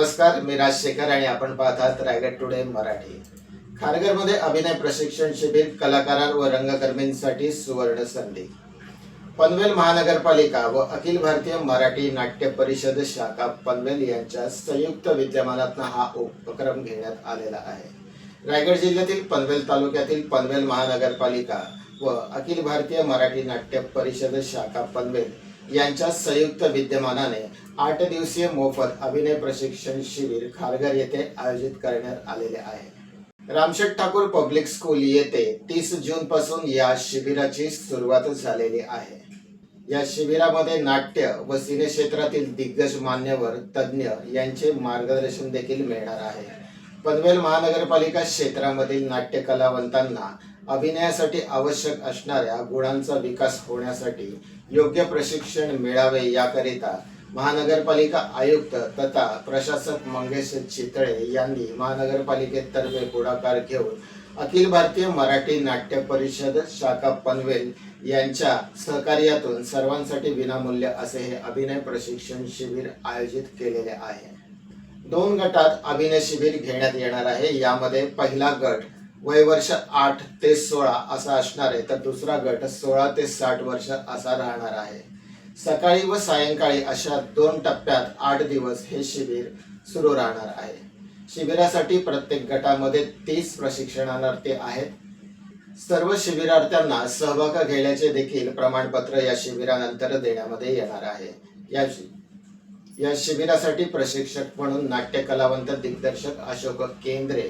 नमस्कार मी राजशेखर आणि आपण पाहतात रायगड टुडे मराठी. खारघरमध्ये अभिनय प्रशिक्षण शिबिर कलाकारां व रंगकर्मींसाठी सुवर्ण संधी. पनवेल महानगरपालिका व अखिल भारतीय मराठी नाट्य परिषद शाखा पनवेल यांच्या संयुक्त विद्यमानातून हा उपक्रम घेण्यात आलेला आहे. रायगड जिल्ह्यातील पनवेल तालुक्यातील पनवेल महानगरपालिका व अखिल भारतीय मराठी नाट्य परिषद शाखा पनवेल यांच्या संयुक्त विद्यमानाने आठ दिवसीय मोफत अभिनय प्रशिक्षण शिबिर खारघर येथे आयोजित करण्यात आलेले आहे. रामशेठ ठाकूर पब्लिक स्कूल येथे तीस जून पासून या शिबिराची सुरुवात झालेली आहे. या शिबिरामध्ये नाट्य व सिने क्षेत्रातील दिग्गज मान्यवर तज्ज्ञ यांचे मार्गदर्शन देखील मिळणार आहे. पनवेल महानगरपालिका क्षेत्रामधील नाट्य कलावंतांना अभिनयासाठी आवश्यक असणाऱ्या गुणांचा विकास होण्यासाठी योग्य प्रशिक्षण मिळावे याकरिता महानगरपालिका आयुक्त तथा प्रशासक मंगेश चितळे यांनी महानगरपालिकेतर्फे पुढाकार घेऊन अखिल भारतीय मराठी नाट्य परिषद शाखा पनवेल यांच्या सहकार्यातून सर्वांसाठी विनामूल्य असे हे अभिनय प्रशिक्षण शिबिर आयोजित केलेले आहे. दोन गटात अभिनय शिबिर घेण्यात येणार आहे. यामध्ये पहिला गट वय वर्ष आठ ते सोळा असा असणार आहे तर दुसरा गट सोळा ते साठ वर्ष असा राहणार आहे. सकाळी व सायंकाळी अशा दोन टप्प्यात आठ दिवस हे शिबिर सुरू राहणार आहे. शिबिरासाठी प्रत्येक गटामध्ये तीस प्रशिक्षणार्थी आहेत. सर्व शिबिरार्थ्यांना सहभाग घेण्याचे देखील प्रमाणपत्र या शिबिरानंतर देण्यामध्ये येणार आहे. या या शिबिरासाठी प्रशिक्षक म्हणून नाट्य कलावंत दिग्दर्शक अशोक केंद्रे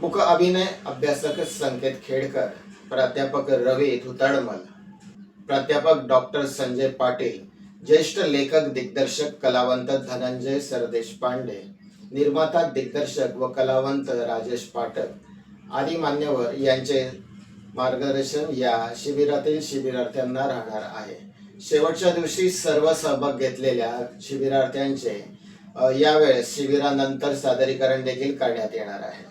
मुख अभिनय अभ्यासक संकेत खेडकर प्राध्यापक रवी धुताडमल प्राध्यापक डॉक्टर संजय पाटील ज्येष्ठ लेखक दिग्दर्शक कलावंत धनंजय सरदेश पांडे निर्माता दिग्दर्शक व कलावंत राजेश पाठक आदी मान्यवर यांचे मार्गदर्शन या शिबिरातील शिबिरार्थ्यांना राहणार आहे. शेवटच्या दिवशी सर्व सहभाग घेतलेल्या शिबिरार्थ्यांचे यावेळेस शिबिरानंतर सादरीकरण देखील करण्यात येणार आहे.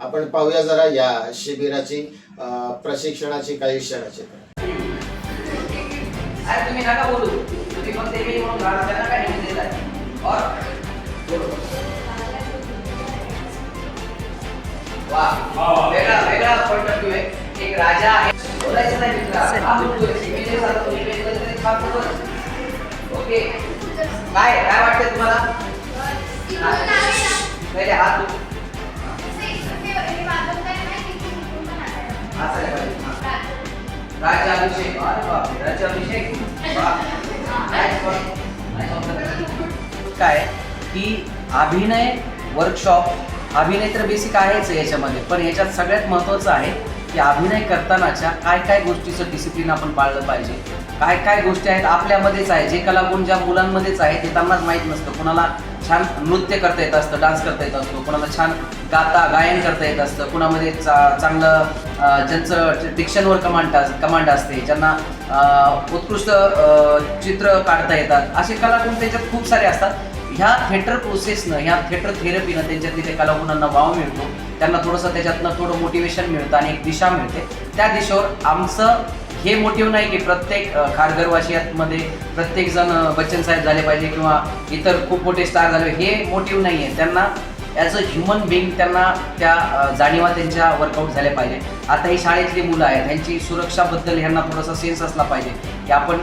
आपण पाहूया जरा या शिबिराची प्रशिक्षणाची काही क्षणचित्र अरे तुम्ही नका बोलू तुम्ही फक्त एक म्हणून घाला त्यांना काय निवेदन देत आहे और बोलो। वा वेगळा वेगळा पॉइंट ऑफ व्ह्यू आहे एक राजा आहे बोलायचं नाही मित्रा हा बोलतोय शिमेचे सारखं निवेदन तरी काम करू ओके काय काय वाटतंय तुम्हाला पहिले हात उच- हात राज्याभिषेक अरे बापरे राज्याभिषेक काय? की अभिनय वर्कशॉप अभिनय तर बेसिक आहेच याच्यामध्ये पण याच्यात सगळ्यात महत्त्वाचं आहे की अभिनय करतानाच्या काय काय गोष्टीचं डिसिप्लिन आपण पाळलं पाहिजे. काय काय गोष्टी आहेत आपल्यामध्येच आहे जे कलागुण ज्या मुलांमध्येच आहे ते त्यांनाच माहीत नसतं. कुणाला छान नृत्य करता येत असतं डान्स करता येत असतो. कुणाला छान गाता गायन करता येत असतं. कुणामध्ये चा चांगलं ज्यांचं डिक्शनवर कमांड कमांड असते ज्यांना उत्कृष्ट चित्र काढता येतात. असे कलागुण त्याच्यात खूप सारे असतात. ह्या थिएटर प्रोसेसनं ह्या थिएटर थेरपीनं त्यांच्यातली त्या कलागुणांना वाव मिळतो. त्यांना थोडंसं त्याच्यातनं थोडं मोटिवेशन मिळतं आणि एक दिशा मिळते. त्या दिशेवर आमचं हे मोटिव्ह नाही की प्रत्येक खारघरवासियांमध्ये प्रत्येक जण बच्चन साहेब झाले पाहिजे किंवा इतर खूप मोठे स्टार झाले. हे मोटिव्ह नाही आहे त्यांना ॲज अ ह्युमन बिईंग त्यांना त्या जाणीवा त्यांच्या वर्कआउट झाल्या पाहिजे. आता ही शाळेतली मुलं आहेत ह्यांची सुरक्षाबद्दल ह्यांना थोडासा सेन्स असला पाहिजे. की आपण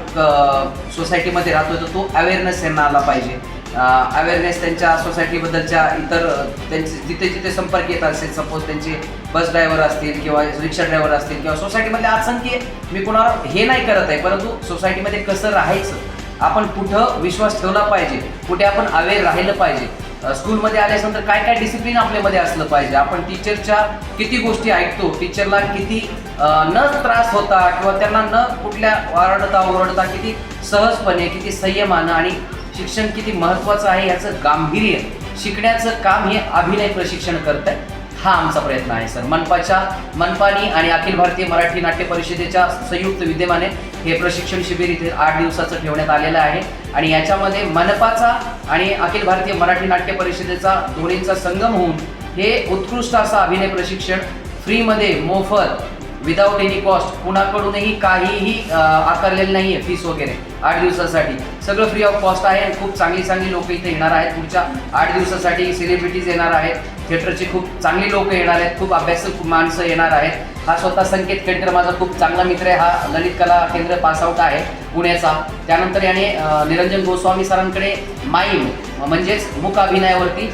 सोसायटीमध्ये राहतो तर तो अवेअरनेस यांना आला पाहिजे. अवेअरनेस त्यांच्या सोसायटीबद्दलच्या इतर त्यांचे जिथे जिथे संपर्क येत असेल सपोज त्यांचे बस ड्रायव्हर असतील किंवा रिक्षा ड्रायव्हर असतील किंवा सोसायटीमधले असंख्य मी कोणाला हे नाही करत आहे परंतु सोसायटीमध्ये कसं राहायचं? आपण कुठं विश्वास ठेवला पाहिजे? कुठे आपण अवेअर राहिलं पाहिजे? स्कूलमध्ये आल्यानंतर काय काय डिसिप्लिन आपल्यामध्ये असलं पाहिजे? आपण टीचरच्या किती गोष्टी ऐकतो? टीचरला किती न त्रास होता किंवा त्यांना न कुठल्या वारडता ओरडता किती सहजपणे किती संयमानं आणि शिक्षण किती महत्त्वाचं आहे याचं गांभीर्य शिकण्याचं काम हे अभिनय प्रशिक्षण करत आहे हा आमचा प्रयत्न आहे सर. मनपाच्या मनपानी आणि अखिल भारतीय मराठी नाट्य परिषदेच्या संयुक्त विद्यमाने हे प्रशिक्षण शिबिर इथे आठ दिवसाचं ठेवण्यात आलेलं आहे. आणि याच्यामध्ये मनपाचा आणि अखिल भारतीय मराठी नाट्य परिषदेचा दोन्हींचा संगम होऊन हे उत्कृष्ट असं अभिनय प्रशिक्षण फ्रीमध्ये मोफत विदाऊट एनी कॉस्ट कुणाकडूनही काहीही आकारलेलं नाही आहे फीस वगैरे आठ दिवसासाठी. सगळं फ्री ऑफ कॉस्ट आहे खूप चांगली चांगली लोक इथे येणार आहेत. पुढच्या आठ दिवसासाठी सेलिब्रिटीज येणार आहेत. थिएटरचे खूप चांगली लोक येणार आहेत. खूप अभ्यासक माणसं येणार आहेत. हा स्वतः संकेत केंद्र माझा खूप चांगला मित्र आहे. हा ललित कला केंद्र पासआउट आहे पुण्याचा. त्यानंतर याने निरंजन गोस्वामी सरांकडे माईम म्हणजेच मूक अभिनयावरती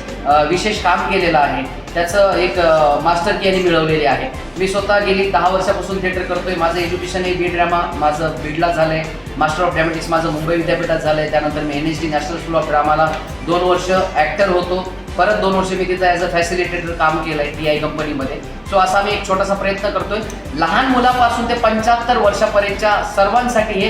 विशेष काम केलेलं आहे. त्याचं एक मास्टर की यांनी मिळवलेली आहे. मी स्वतः गेली दहा वर्षापासून थिएटर करतोय. माझं एज्युकेशन हे बी ड्रामा माझं बीडला झालं आहे मास्टर ऑफ ड्रॅमॅटिक्स माझं मुंबई विद्यापीठात झालं आहे त्यानंतर मी N H D national school of ड्रामाला दोन वर्ष ॲक्टर होतो. परत दोन वर्ष मी तिथं ॲज अ फॅसिलिटेटर काम केलं आहे टी आय कंपनीमध्ये सो असा मी एक छोटासा प्रयत्न करतोय. लहान मुलापासून ते पंच्याहत्तर वर्षापर्यंतच्या सर्वांसाठी हे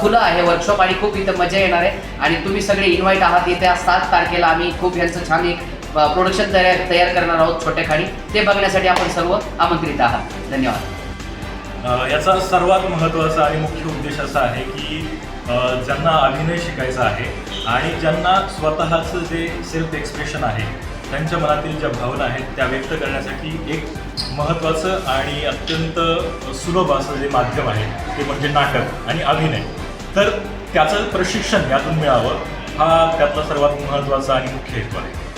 खुलं आहे वर्कशॉप आणि खूप इथं मजा येणार आहे. आणि तुम्ही सगळे इन्व्हाइट आहात. येत्या सात तारखेला आम्ही खूप ह्यांचं छान एक प्रोडक्शन तयार तयार करणार आहोत छोट्या खाणी. ते बघण्यासाठी आपण सर्व आमंत्रित आहात. धन्यवाद. याचा सर्वात महत्त्वाचा आणि मुख्य उद्देश असा आहे की ज्यांना अभिनय शिकायचा आहे आणि ज्यांना स्वतःचं जे सेल्फ एक्सप्रेशन आहे त्यांच्या मनातील ज्या भावना आहेत त्या व्यक्त करण्यासाठी एक महत्त्वाचं आणि अत्यंत सुलभ असं जे माध्यम आहे ते म्हणजे नाटक आणि अभिनय. तर त्याचं प्रशिक्षण यातून मिळावं हा त्यातला सर्वात महत्त्वाचा आणि मुख्य हेतू आहे.